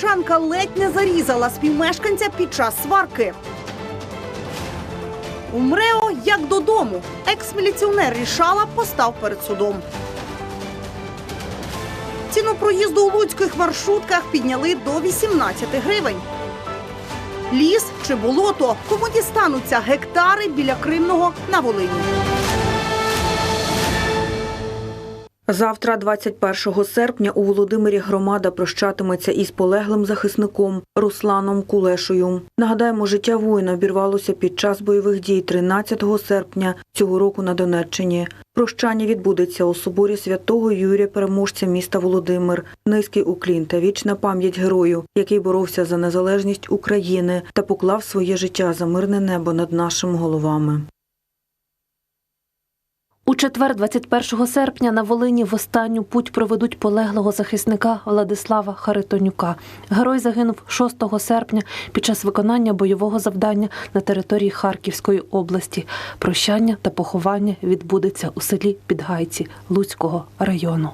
Хмельничанка ледь не зарізала співмешканця під час сварки. У МРЕО як додому. Екс-міліціонер рішала постав перед судом. Ціну проїзду у луцьких маршрутках підняли до 18 гривень. Ліс чи болото? Кому дістануться гектари біля Кримного на Волині? Завтра, 21 серпня, у Володимирі громада прощатиметься із полеглим захисником Русланом Кулешою. Нагадаємо, життя воїна обірвалося під час бойових дій 13 серпня цього року на Донеччині. Прощання відбудеться у соборі святого Юрія Переможця міста Володимир. Низький уклін та вічна пам'ять герою, який боровся за незалежність України та поклав своє життя за мирне небо над нашими головами. У четвер, 21 серпня, на Волині в останню путь проведуть полеглого захисника Владислава Харитонюка. Герой загинув 6 серпня під час виконання бойового завдання на території Харківської області. Прощання та поховання відбудеться у селі Підгайці Луцького району.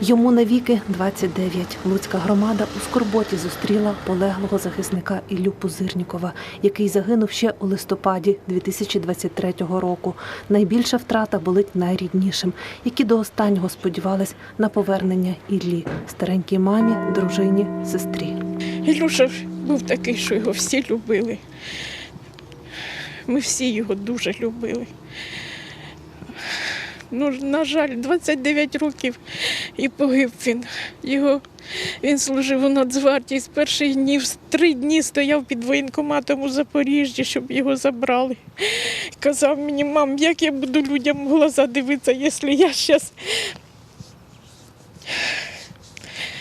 Йому навіки 29. Луцька громада у скорботі зустріла полеглого захисника Іллю Пузирнікова, який загинув ще у листопаді 2023 року. Найбільша втрата болить найріднішим, які до останнього сподівались на повернення Іллі, старенькій мамі, дружині, сестрі. Ілюша був такий, що його всі любили. Ми всі його дуже любили. Ну, на жаль, 29 років і погиб він. Його, він служив у Нацгвардії з перших днів, три дні стояв під воєнкоматом у Запоріжжі, щоб його забрали. Казав мені, мам, як я буду людям в глаза дивитися, якщо я зараз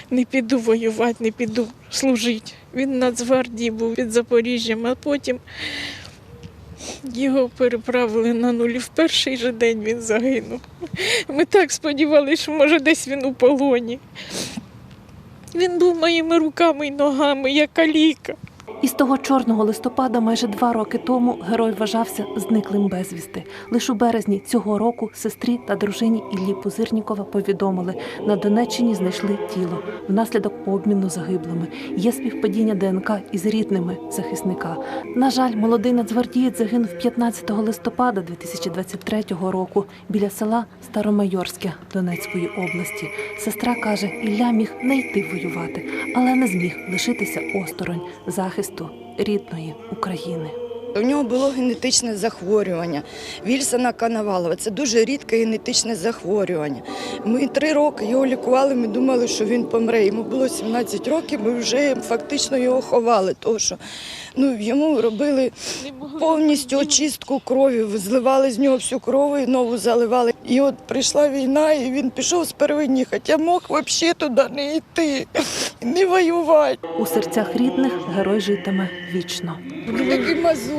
не піду воювати, не піду служити. Він в Нацгвардії був під Запоріжжям, а потім його переправили на нулі. В перший же день він загинув. Ми так сподівалися, що може десь він у полоні. Він був моїми руками і ногами, як каліка. Із того чорного листопада майже два роки тому герой вважався зниклим безвісти. Лише у березні цього року сестрі та дружині Іллі Пузирнікова повідомили, на Донеччині знайшли тіло внаслідок обміну загиблими. Є співпадіння ДНК із рідними захисника. На жаль, молодий нацгвардієць загинув 15 листопада 2023 року біля села Старомайорське Донецької області. Сестра каже, Ілля міг не йти воювати, але не зміг лишитися осторонь захисту рідної України. У нього було генетичне захворювання Вільсона Коновалова. Це дуже рідке генетичне захворювання. Ми три роки його лікували. Ми думали, що він помре. Йому було 17 років. Ми вже фактично його ховали, тому що ну, йому робили повністю очистку крові, зливали з нього всю кров і нову заливали. І от прийшла війна, і він пішов з первинні, хоча мог взагалі туди не йти, не воювати. У серцях рідних герой житиме вічно. Такий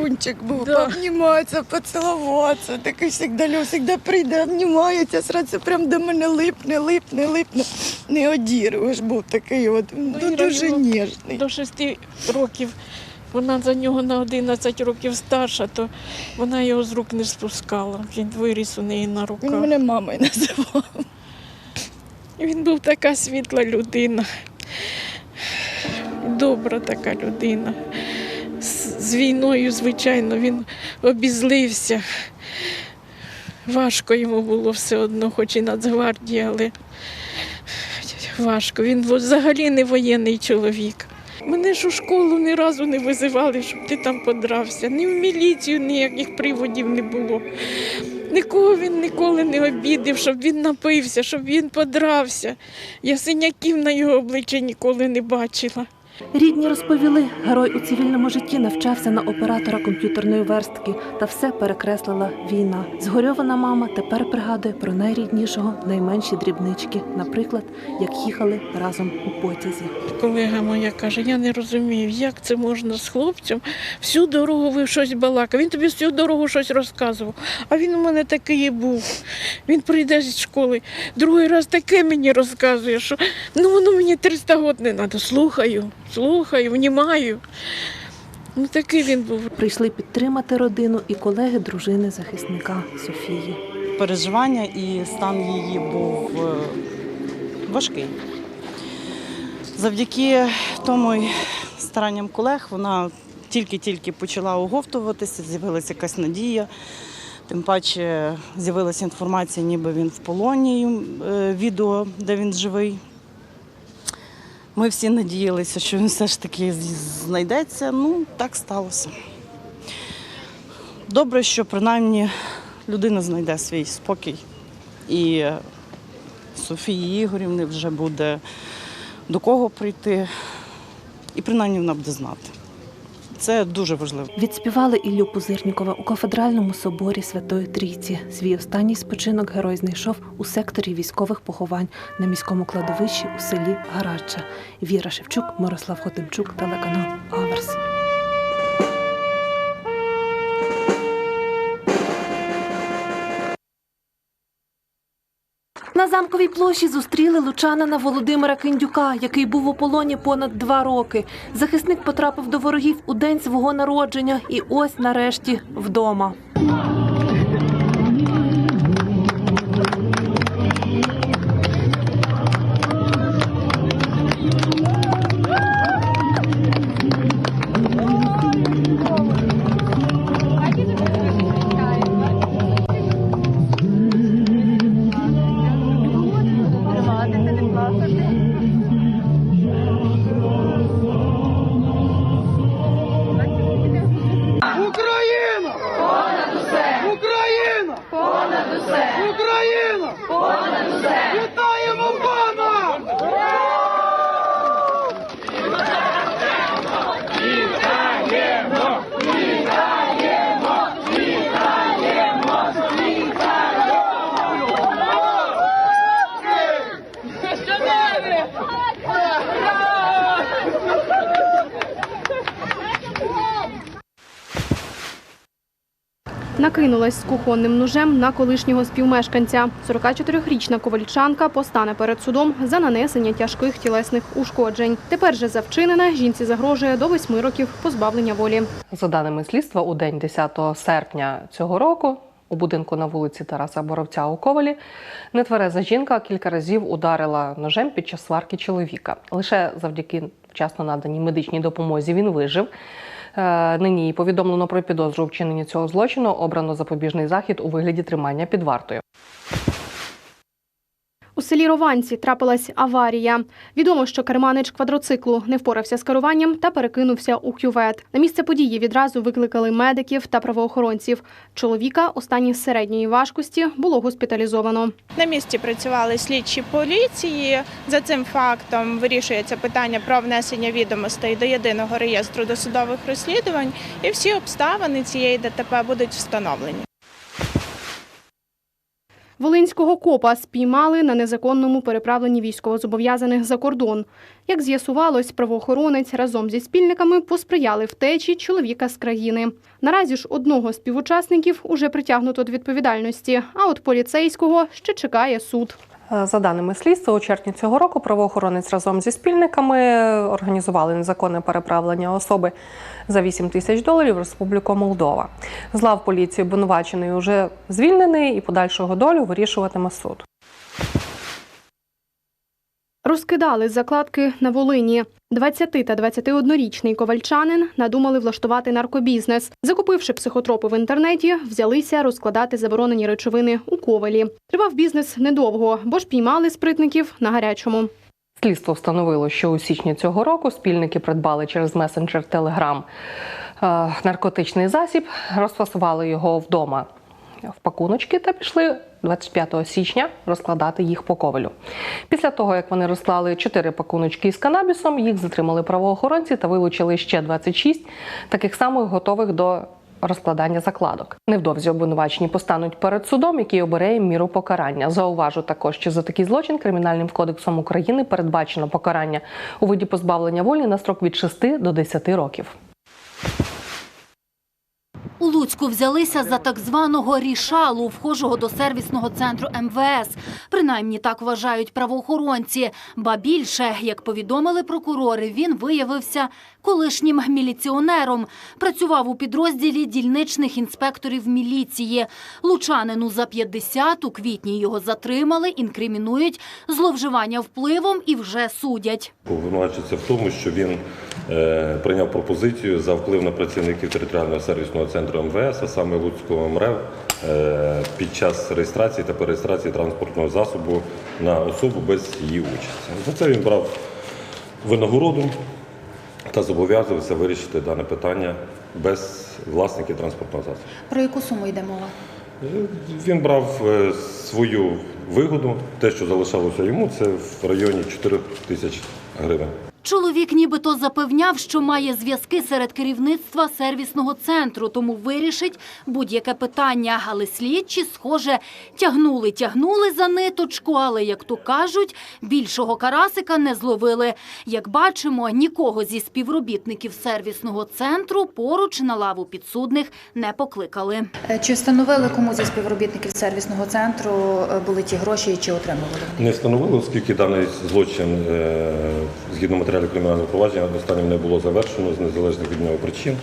мазунчик був, Да. пообніматися, поцілуватися. Такий завжди, завжди прийде, обнімається, сразу прям до мене липне, липне, липне. Не одірвиш був такий от, ну, дуже його ніжний. До шести років вона за нього на 11 років старша, то вона його з рук не спускала. Він виріс у неї на Він руках. мене мамою називав. Він був така світла людина, добра така людина. З війною, звичайно, він обізлився. Важко йому було все одно, хоч і Нацгвардія, але важко. Він взагалі не воєнний чоловік. Мене ж у школу ні разу не визивали, щоб ти там подрався. Ні в міліцію ніяких приводів не було. Нікого він ніколи не обідав, щоб він напився, щоб він подрався. Я синяків на його обличчі ніколи не бачила. Рідні розповіли, герой у цивільному житті навчався на оператора комп'ютерної верстки, та все перекреслила війна. Згорьована мама тепер пригадує про найріднішого найменші дрібнички, наприклад, як їхали разом у потязі. Колега моя каже, я не розумію, як це можна з хлопцем всю дорогу ви щось балакав. Він тобі всю дорогу щось розказував. А він у мене такий був. Він прийде зі школи, другий раз таке мені розказує, що ну воно мені 300 років не треба. Слухаю, слухаю, внімаю. Ну такий він був. Прийшли підтримати родину і колеги дружини захисника Софії. переживання і стан її був е, важкий. Завдяки тому старанням колег вона тільки-тільки почала оговтуватися, з'явилася якась надія. Тим паче з'явилася інформація, ніби він в полоні, е, відео, де він живий. Ми всі надіялися, що він все ж таки знайдеться. Ну, так сталося. Добре, що принаймні людина знайде свій спокій. І Софії Ігорівни вже буде до кого прийти, і принаймні вона буде знати. Це дуже важливо. Відспівали Іллю Пузирнікова у кафедральному соборі Святої Трійці. Свій останній спочинок герой знайшов у секторі військових поховань на міському кладовищі у селі Гарача. Віра Шевчук, Мирослав Хотимчук, телеканал Аверс. Замковій площі зустріли лучанина Володимира Киндюка, який був у полоні понад два роки. Захисник потрапив до ворогів у день свого народження і ось нарешті вдома. Накинулась з кухонним ножем на колишнього співмешканця. 44-річна ковальчанка постане перед судом за нанесення тяжких тілесних ушкоджень. Тепер же за вчинене жінці загрожує до 8 років позбавлення волі. За даними слідства, у день 10 серпня цього року у будинку на вулиці Тараса Боровця у Ковалі нетвереза жінка кілька разів ударила ножем під час сварки чоловіка. Лише завдяки вчасно наданій медичній допомозі він вижив. Е, Нині повідомлено про підозру вчинення цього злочину. Обрано запобіжний захід у вигляді тримання під вартою. У селі Рованці трапилась аварія. Відомо, що керманич квадроциклу не впорався з керуванням та перекинувся у кювет. На місце події відразу викликали медиків та правоохоронців. Чоловіка у стані середньої важкості було госпіталізовано. На місці працювали слідчі поліції. За цим фактом вирішується питання про внесення відомостей до єдиного реєстру досудових розслідувань, і всі обставини цієї ДТП будуть встановлені. Волинського копа спіймали на незаконному переправленні військовозобов'язаних за кордон. Як з'ясувалось, правоохоронець разом зі спільниками посприяли втечі чоловіка з країни. Наразі ж одного з співучасників уже притягнуто до відповідальності, а от поліцейського ще чекає суд. Е, За даними слідства, у червні цього року правоохоронець разом зі спільниками організували незаконне переправлення особи за 8 тисяч доларів в Республіку Молдова. З лав поліції обвинувачений уже звільнений і подальшого долю вирішуватиме суд. Розкидали закладки на Волині. 20 та 21-річний ковальчанин надумали влаштувати наркобізнес. Закупивши психотропи в інтернеті, взялися розкладати заборонені речовини у ковалі. Тривав бізнес недовго, бо ж піймали спритників на гарячому. Слідство встановило, що у січні цього року спільники придбали через месенджер е, наркотичний засіб, розфасували його вдома в пакуночки та пішли 25 січня розкладати їх по ковалю. Після того, як вони розклали 4 пакуночки із канабісом, їх затримали правоохоронці та вилучили ще 26 таких самих готових до розкладання закладок. Невдовзі обвинувачені постануть перед судом, який обере їм міру покарання. Зауважу також, що за такий злочин кримінальним кодексом України передбачено покарання у виді позбавлення волі на строк від 6 до 10 років. У Луцьку взялися за так званого рішалу, вхожого до сервісного центру МВС. Принаймні так вважають правоохоронці. Ба більше, як повідомили прокурори, він виявився колишнім міліціонером. Працював у підрозділі дільничних інспекторів міліції. Лучанину за 50 у квітні його затримали, інкримінують зловживання впливом і вже судять. Обвинувачується в тому, що він прийняв пропозицію за вплив на працівників територіального сервісного центру МВС, а саме Луцького МРЕВ, е, під час реєстрації та перереєстрації транспортного засобу на особу без її участі. За це він брав винагороду та зобов'язувався вирішити дане питання без власників транспортного засобу. Про яку суму йде мова? Він брав е, свою вигоду, те, що залишалося йому, це в районі 4 тисяч гривень. Чоловік нібито запевняв, що має зв'язки серед керівництва сервісного центру, тому вирішить будь-яке питання. Але слідчі, схоже, тягнули, тягнули за ниточку, але, як то кажуть, більшого карасика не зловили. Як бачимо, нікого зі співробітників сервісного центру поруч на лаву підсудних не покликали. Е, Чи встановили кому зі співробітників сервісного центру е, були ті гроші і чи отримували? Не встановили, оскільки даний злочин е, згідно матеріалів кримінального провадження останнім не було завершено з незалежних від нього причин,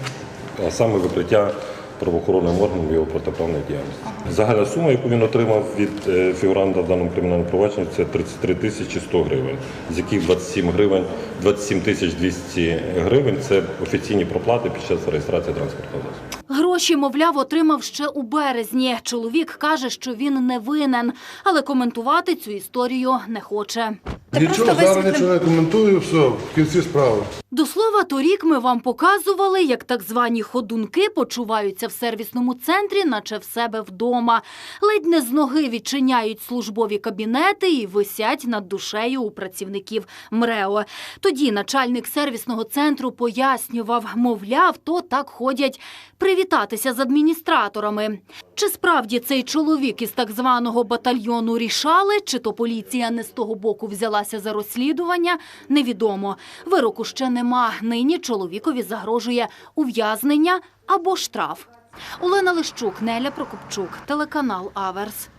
а саме викриття правоохоронним органом його протиправної діяльності. Загальна сума, яку він отримав від е, фігуранта в даному кримінальному провадженні, це 33 тисячі 100 гривень, з яких 27 гривень, 27 тисяч 200 гривень це офіційні проплати під час реєстрації транспортного засобу. Гроші, мовляв, отримав ще у березні. Чоловік каже, що він не винен, але коментувати цю історію не хоче. Нічого, зараз нічого не коментую, все, в кінці справи. До слова, торік ми вам показували, як так звані ходунки почуваються в сервісному центрі, наче в себе вдома. Ледь не з ноги відчиняють службові кабінети і висять над душею у працівників МРЕО. Тоді начальник сервісного центру пояснював, мовляв, то так ходять привітатися з адміністраторами. Чи справді цей чоловік із так званого батальйону рішали, чи то поліція не з того боку взялася за розслідування, невідомо. Вироку ще нема. Нині чоловікові загрожує ув'язнення або штраф. Олена Лищук, Неля Прокопчук, телеканал Аверс.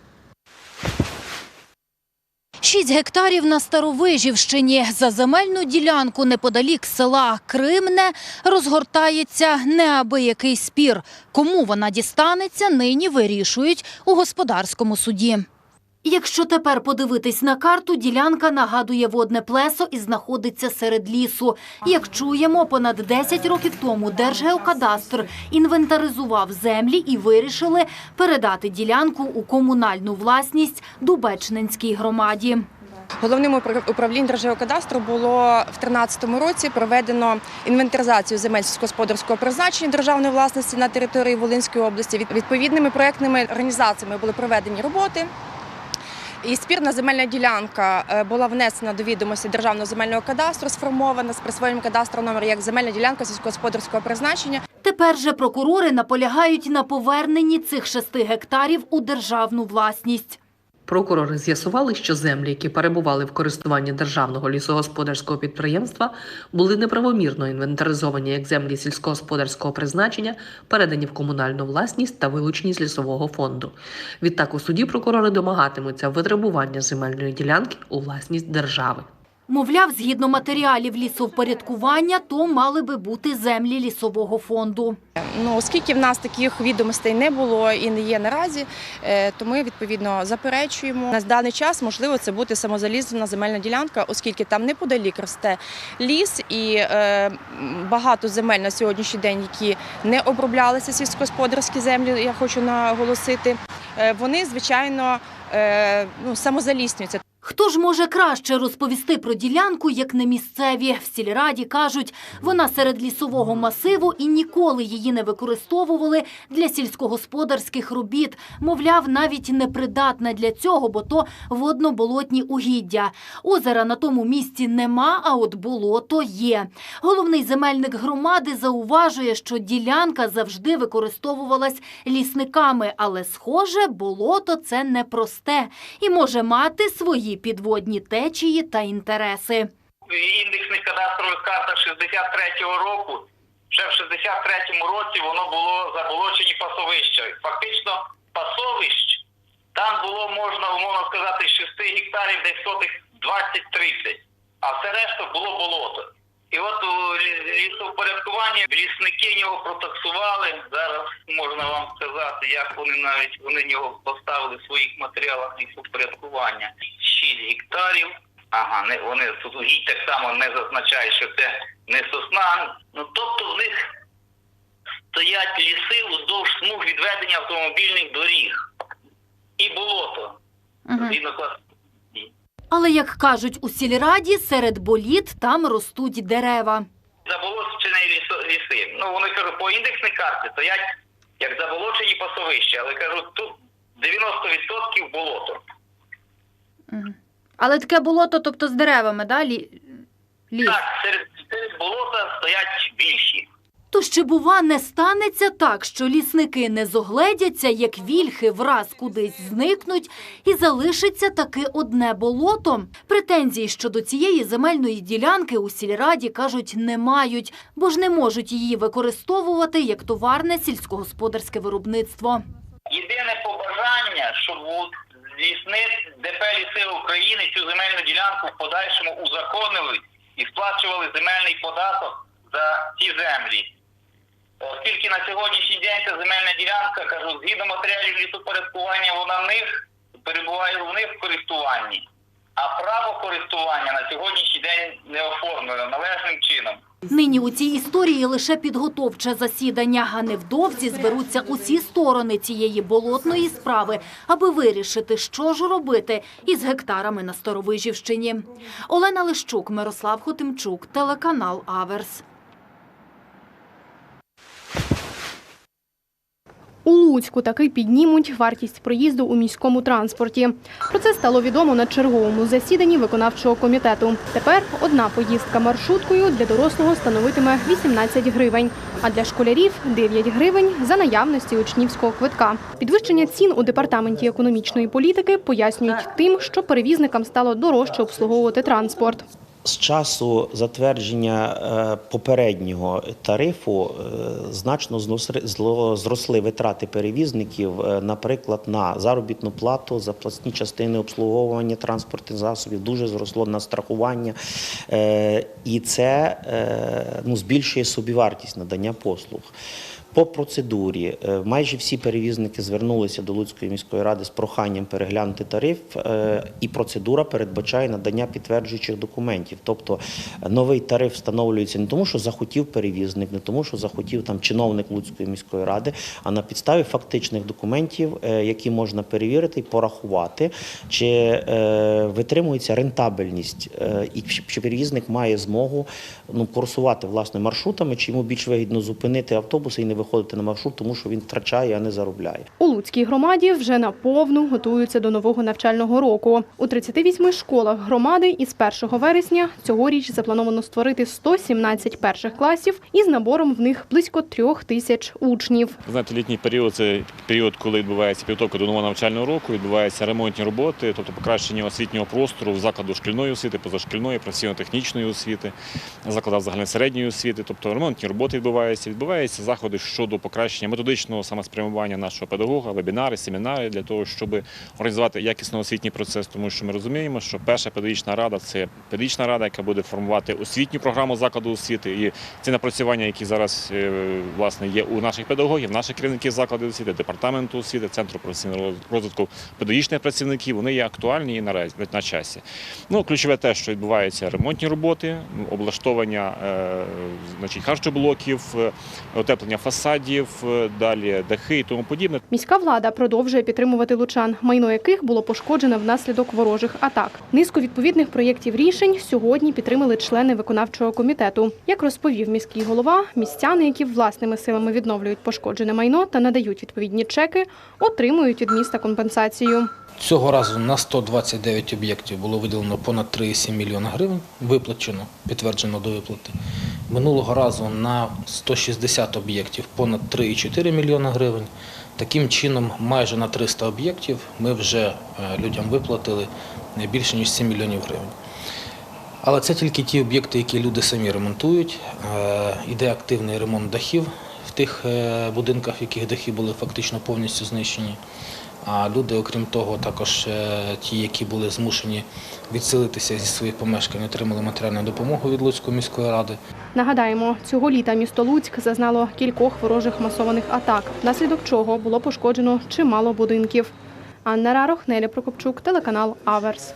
Шість гектарів на Старовижівщині за земельну ділянку неподалік села Кримне розгортається неабиякий спір. Кому вона дістанеться, нині вирішують у господарському суді. Якщо тепер подивитись на карту, ділянка нагадує водне плесо і знаходиться серед лісу. Як чуємо, понад 10 років тому Держгеокадастр інвентаризував землі і вирішили передати ділянку у комунальну власність Дубечненській громаді. Головним упра- управлінням Держгеокадастру було в 2013 році проведено інвентаризацію земель сільськогосподарського призначення державної власності на території Волинської області. Відповідними проектними організаціями були проведені роботи. І спірна земельна ділянка е, була внесена до відомості Державного земельного кадастру, сформована з присвоєнням кадастру номер як земельна ділянка сільськогосподарського призначення. Тепер же прокурори наполягають на поверненні цих шести гектарів у державну власність. Прокурори з'ясували, що землі, які перебували в користуванні державного лісогосподарського підприємства, були неправомірно інвентаризовані як землі сільськогосподарського призначення, передані в комунальну власність та вилучені з лісового фонду. Відтак у суді прокурори домагатимуться витребування земельної ділянки у власність держави. Мовляв, згідно матеріалів лісовпорядкування, то мали би бути землі лісового фонду. Ну, оскільки в нас таких відомостей не було і не є наразі, е, то ми відповідно заперечуємо. На даний час можливо це бути самозалізна земельна ділянка, оскільки там неподалік росте ліс і е, багато земель на сьогоднішній день, які не оброблялися сільськогосподарські землі. Я хочу наголосити. е, Вони звичайно ну, самозаліснюються. Хто ж може краще розповісти про ділянку, як не місцеві? В сільраді кажуть, вона серед лісового масиву і ніколи її не використовували для сільськогосподарських робіт. Мовляв, навіть непридатна для цього, бо то водно-болотні угіддя. Озера на тому місці нема, а от болото є. Головний земельник громади зауважує, що ділянка завжди використовувалась лісниками, але, схоже, болото це непросте і може мати свої підводні течії та інтереси. індексних кадастрових картах 63-го року Ще в 63-му році воно було заболочені пасовища. Фактично пасовищ там було, можна умовно сказати, з 6 гектарів десь сотих 20-30, а все решта було болото. І от у лі- лісовпорядкування лісники нього протаксували. Зараз можна вам сказати, як вони навіть вони нього поставили в своїх матеріалах лісовпорядкування. 6 гектарів. Ага, не вони тут гідь так само не зазначає, що це не сосна. Ну тобто в них стоять ліси уздовж смуг відведення автомобільних доріг і болото. Клас- Але, як кажуть у сільраді, серед боліт там ростуть дерева. заболочені ліси. Ну вони кажу, по індексній карті стоять як заболочені пасовища, але кажу, тут 90% болото. Але таке болото, тобто з деревами, да? Лі... ліс? Так, серед, серед болота стоять більші. То ще, бува, не станеться так, що лісники не зогледяться, як вільхи враз кудись зникнуть, і залишиться таки одне болото. Претензій щодо цієї земельної ділянки у сільраді, кажуть, не мають, бо ж не можуть її використовувати як товарне сільськогосподарське виробництво. Єдине побажання, щоб лісник ДП Ліси України цю земельну ділянку в подальшому узаконили і сплачували земельний податок за ці землі. Оскільки на сьогоднішній день ця земельна ділянка, кажу, згідно матеріалів лісопорядкування, вона в них перебуває в них в користуванні, а право користування на сьогоднішній день не оформлено належним чином. Нині у цій історії лише підготовче засідання, а невдовзі зберуться усі сторони цієї болотної справи, аби вирішити, що ж робити із гектарами на Старовижівщині. Олена Лищук, Мирослав Хотимчук, телеканал Аверс. У Луцьку таки піднімуть вартість проїзду у міському транспорті. Про це стало відомо на черговому засіданні виконавчого комітету. Тепер одна поїздка маршруткою для дорослого становитиме 18 гривень, а для школярів 9 гривень за наявності учнівського квитка. Підвищення цін у департаменті економічної політики пояснюють тим, що перевізникам стало дорожче обслуговувати транспорт. З часу затвердження е, попереднього тарифу е, значно зросли витрати перевізників, е, наприклад, на заробітну плату, запасні частини обслуговування транспортних засобів, дуже зросло на страхування, і це ну, збільшує собівартість надання послуг. По процедурі е, майже всі перевізники звернулися до Луцької міської ради з проханням переглянути тариф, е, і процедура передбачає надання підтверджуючих документів. Тобто е, новий тариф встановлюється не тому, що захотів перевізник, не тому, що захотів там чиновник Луцької міської ради, а на підставі фактичних документів, які можна перевірити і порахувати, чи витримується рентабельність, і чи перевізник має змогу ну, курсувати власне маршрутами, чи йому більш вигідно зупинити автобуси і не виходити на маршрут, тому що він втрачає, а не заробляє. У Луцькій громаді вже наповну готуються до нового навчального року. У 38 школах громади із 1 вересня цьогоріч заплановано створити 117 перших класів із набором в них близько трьох тисяч учнів. Знаєте, літній період це період, коли відбувається підготовка до нового навчального року, відбуваються ремонтні роботи, тобто покращення освітнього простору в закладу шкільної освіти, позашкільної, професійно-технічної освіти, закладах загальної середньої освіти. Тобто ремонтні роботи відбуваються. Відбуваються заходи щодо покращення методичного самоспрямування нашого педагога, вебінари, семінари для того, щоб організувати якісно освітній процес, тому що ми розуміємо, що перша педагогічна рада це педагогічна рада, яка буде формувати освітню програму закладу освіти. І ці напрацювання, які зараз е, власне є у наших педагогів, наших керівників закладів освіти, департаменту освіти, центру професійного розвитку педагогічних працівників, вони є актуальні і наразі на часі. Ну, ключове те, що відбуваються ремонтні роботи, облаштовування е, значить, харчоблоків, е, утеплення фасадів, е, далі дахи і тому подібне. Міська влада продовжує підтримувати лучан, майно яких було пошкоджене внаслідок ворожих атак. Низку відповідних проєктів рішень сьогодні підтримали члени виконавчого комітету. Як розповів міський голова, містяни, які власними силами відновлюють пошкоджене майно та надають відповідні чеки, отримують від міста компенсацію. Цього разу на 129 об'єктів було виділено понад 3,7 мільйона гривень, виплачено, підтверджено до виплати. Минулого разу на 160 об'єктів понад 3,4 мільйона гривень. Таким чином, майже на 300 об'єктів ми вже е, людям виплатили не більше ніж 7 мільйонів гривень. Але це тільки ті об'єкти, які люди самі ремонтують. Е, Іде активний ремонт дахів в тих е, будинках, в яких дахи були фактично повністю знищені. А люди, окрім того, також е, ті, які були змушені відселитися зі своїх помешкань, отримали матеріальну допомогу від Луцької міської ради. Нагадаємо, цього літа місто Луцьк зазнало кількох ворожих масованих атак, внаслідок чого було пошкоджено чимало будинків. Анна Рарох, Неля Прокопчук, телеканал Аверс.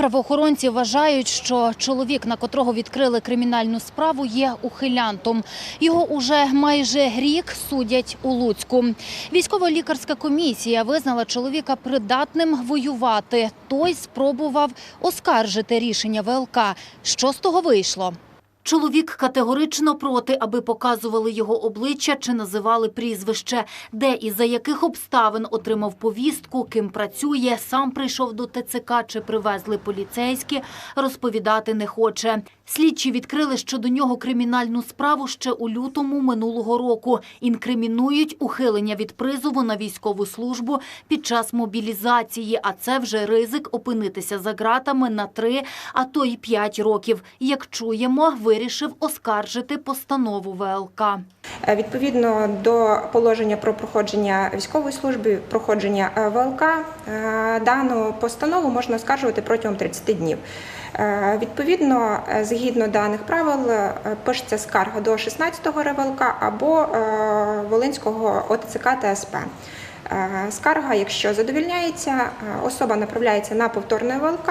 Правоохоронці вважають, що чоловік, на котрого відкрили кримінальну справу, є ухилянтом. Його уже майже рік судять у Луцьку. Військово-лікарська комісія визнала чоловіка придатним воювати. Той спробував оскаржити рішення ВЛК. Що з того вийшло? Чоловік категорично проти, аби показували його обличчя чи називали прізвище, де і за яких обставин отримав повістку, ким працює, сам прийшов до ТЦК чи привезли поліцейські, розповідати не хоче. Слідчі відкрили щодо нього кримінальну справу ще у лютому минулого року. Інкримінують ухилення від призову на військову службу під час мобілізації, а це вже ризик опинитися за ґратами на три, а то й п'ять років. Як чуємо, вирішив оскаржити постанову ВЛК. Е, Відповідно до положення про проходження військової служби, проходження е, ВЛК, е, дану постанову можна оскаржувати протягом 30 днів. Е, Відповідно, е, згідно даних правил, е, пишеться скарга до 16-го РВЛК або Волинського ОТЦК та СП. Е, Скарга, якщо задовільняється, е, особа направляється на повторне ВЛК,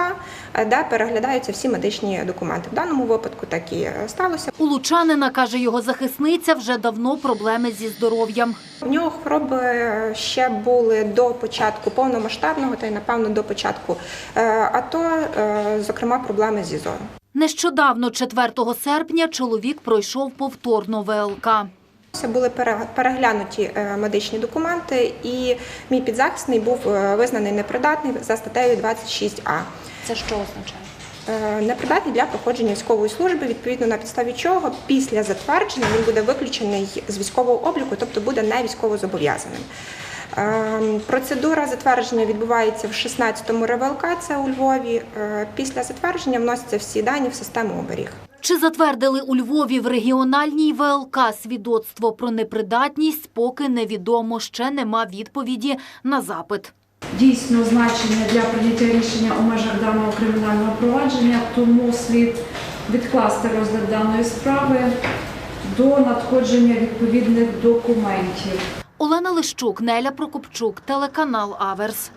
е, де переглядаються всі медичні документи. В даному випадку так і е, сталося. У Лучанина, каже його захисниця, вже давно проблеми зі здоров'ям. У нього хвороби ще були до початку повномасштабного та й напевно до початку е, АТО, е, зокрема проблеми зі зором. Нещодавно, 4 серпня, чоловік пройшов повторно ВЛК. Це були переглянуті е, медичні документи, і мій підзахисний був е, визнаний непридатний за статтею 26А. Це що означає? Е, Непридатний для проходження військової служби, відповідно на підставі чого після затвердження він буде виключений з військового обліку, тобто буде не військовозобов'язаним. Е, Процедура затвердження відбувається в 16-му РВЛК, це у Львові. Після затвердження вносяться всі дані в систему оберіг. Чи затвердили у Львові в регіональній ВЛК свідоцтво про непридатність, поки невідомо. Ще нема відповіді на запит. дійсно значення для прийняття рішення у межах даного кримінального провадження, тому слід відкласти розгляд даної справи до надходження відповідних документів. Олена Лищук, Неля Прокопчук, телеканал Аверс.